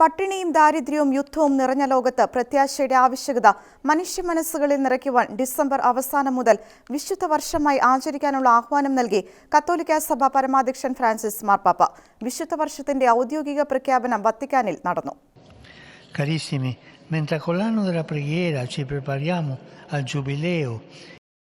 പട്ടിണിയും ദാരിദ്ര്യവും യുദ്ധവും നിറഞ്ഞ ലോകത്ത് പ്രത്യാശയുടെ ആവശ്യകത മനുഷ്യ മനസ്സുകളിൽ നിറയ്ക്കുവാൻ ഡിസംബർ അവസാനം മുതൽ വിശുദ്ധ വർഷമായി ആചരിക്കാനുള്ള ആഹ്വാനം നൽകി കത്തോലിക്ക സഭ പരമാധ്യക്ഷൻ ഫ്രാൻസിസ് മാർപ്പാപ്പ. വിശുദ്ധ വർഷത്തിന്റെ ഔദ്യോഗിക പ്രഖ്യാപനം വത്തിക്കാനിൽ നടന്നു. Carissimi, mentre con l'anno della preghiera ci prepariamo al Giubileo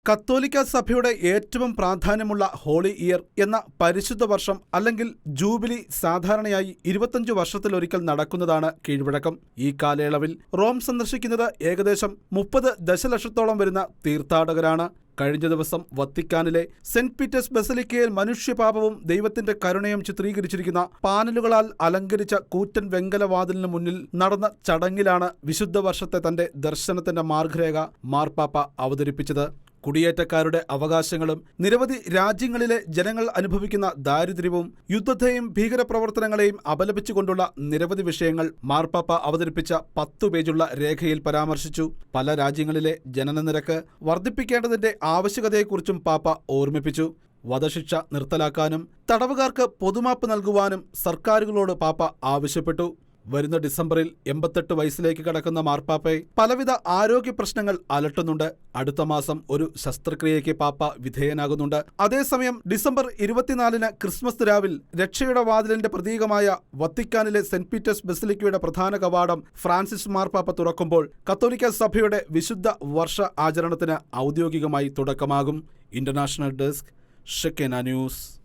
കത്തോലിക്ക സഭയുടെ ഏറ്റവും പ്രാധാന്യമുള്ള ഹോളി ഇയർ എന്ന പരിശുദ്ധ വർഷം അല്ലെങ്കിൽ ജൂബിലി സാധാരണയായി ഇരുപത്തഞ്ച് വർഷത്തിലൊരിക്കൽ നടക്കുന്നതാണ് കീഴ്വഴക്കം. ഈ കാലയളവിൽ റോം സന്ദർശിക്കുന്നത് ഏകദേശം മുപ്പത് ദശലക്ഷത്തോളം വരുന്ന തീർത്ഥാടകരാണ്. കഴിഞ്ഞ ദിവസം വത്തിക്കാനിലെ സെന്റ് പീറ്റേഴ്സ് ബസലിക്കയിൽ മനുഷ്യപാപവും ദൈവത്തിന്റെ കരുണയും ചിത്രീകരിച്ചിരിക്കുന്ന പാനലുകളാൽ അലങ്കരിച്ച കൂറ്റൻ വെങ്കലവാതിലിന് മുന്നിൽ നടന്ന ചടങ്ങിലാണ് വിശുദ്ധ വർഷത്തെ തന്റെ ദർശനത്തിന്റെ മാർഗരേഖ മാർപ്പാപ്പ അവതരിപ്പിച്ചത്. കുടിയേറ്റക്കാരുടെ അവകാശങ്ങളും നിരവധി രാജ്യങ്ങളിലെ ജനങ്ങൾ അനുഭവിക്കുന്ന ദാരിദ്ര്യവും യുദ്ധത്തെയും ഭീകരപ്രവർത്തനങ്ങളെയും അപലപിച്ചുകൊണ്ടുള്ള നിരവധി വിഷയങ്ങൾ മാർപ്പാപ്പ അവതരിപ്പിച്ച പത്തു പേജുള്ള രേഖയിൽ പരാമർശിച്ചു. പല രാജ്യങ്ങളിലെ ജനനനിരക്ക് വർദ്ധിപ്പിക്കേണ്ടതിന്റെ ആവശ്യകതയെക്കുറിച്ചും പാപ്പ ഓർമ്മിപ്പിച്ചു. വധശിക്ഷ നിർത്തലാക്കാനും തടവുകാർക്ക് പൊതുമാപ്പ് നൽകുവാനും സർക്കാരുകളോട് പാപ്പ ആവശ്യപ്പെട്ടു. വരുന്ന ഡിസംബറിൽ എൺപത്തെട്ട് വയസ്സിലേക്ക് കടക്കുന്ന മാർപ്പാപ്പയെ പലവിധ ആരോഗ്യ പ്രശ്നങ്ങൾ അലട്ടുന്നുണ്ട്. അടുത്ത മാസം ഒരു ശസ്ത്രക്രിയയ്ക്ക് പാപ്പ വിധേയനാകുന്നുണ്ട്. അതേസമയം ഡിസംബർ ഇരുപത്തിനാലിന് ക്രിസ്മസ് രാവിൽ രക്ഷയുടെ വാതിലിന്റെ പ്രതീകമായ വത്തിക്കാനിലെ സെന്റ് പീറ്റേഴ്സ് ബസിലിക്കയുടെ പ്രധാന കവാടം ഫ്രാൻസിസ് മാർപ്പാപ്പ തുറക്കുമ്പോൾ കത്തോലിക്ക സഭയുടെ വിശുദ്ധ വർഷ ആചരണത്തിന് ഔദ്യോഗികമായി തുടക്കമാകും. ഇന്റർനാഷണൽ ഡെസ്ക് ഷെക്കേന ന്യൂസ്.